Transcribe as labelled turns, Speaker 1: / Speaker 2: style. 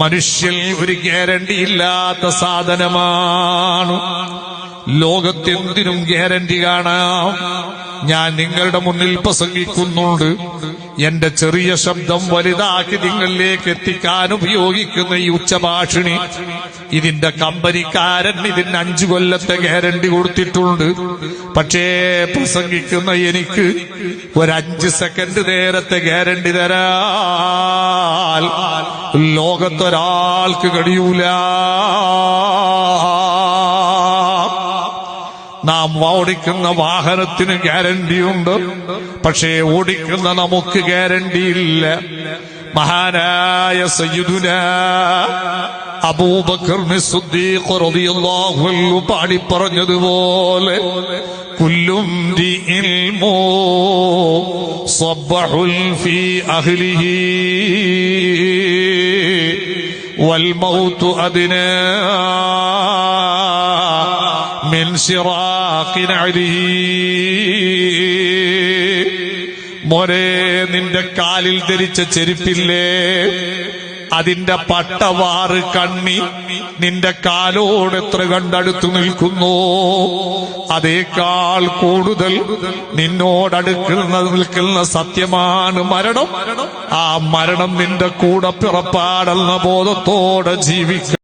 Speaker 1: മനുഷ്യൻ ഒരു ഗ്യാരണ്ടി ഇല്ലാത്ത സാധനമാണ്. ലോകത്തെന്തിനും ഗ്യാരണ്ടി കാണാം. ഞാൻ നിങ്ങളുടെ മുന്നിൽ പ്രസംഗിക്കുന്നുണ്ട്. എന്റെ ചെറിയ ശബ്ദം വലുതാക്കി നിങ്ങളിലേക്ക് എത്തിക്കാൻ ഉപയോഗിക്കുന്ന ഈ ഉച്ചഭാഷിണി ഇതിന്റെ കമ്പനിക്കാരൻ ഇതിന് അഞ്ചു കൊല്ലത്തെ ഗ്യാരണ്ടി കൊടുത്തിട്ടുണ്ട്. പക്ഷേ പ്രസംഗിക്കുന്ന എനിക്ക് ഒരഞ്ച് സെക്കൻഡ് നേരത്തെ ഗ്യാരണ്ടി തരാൽ ലോകത്തൊരാൾക്ക് കഴിയൂല. നാം ഓടിക്കുന്ന വാഹനത്തിന് ഗ്യാരണ്ടിയുണ്ട് പക്ഷേ ഓടിക്കുന്ന നമുക്ക് ഗ്യാരണ്ടിയില്ല മഹാനായ സയ്യിദുന അബൂബക്കർ പാടി പറഞ്ഞതുപോലെ കുല്ലും ഇൽമോ സബ്ബഹുൽ ഫീ അഹ്ലിഹി. والموت أدنى من شراق نعله മോനെ നിന്റെ കാലിൽ ധരിച്ച ചെരുപ്പില്ലേ അതിന്റെ പട്ടവാറ് കണ്ണി നിന്റെ കാലോട് എത്ര കണ്ടടുത്തു നിൽക്കുന്നു? അതേക്കാൾ കൂടുതൽ നിന്നോടടുക്കുന്ന നിൽക്കുന്ന സത്യമാണ് മരണം. ആ മരണം നിന്റെ കൂടെ പിറപ്പാടെന്ന ബോധത്തോടെ ജീവിക്കുക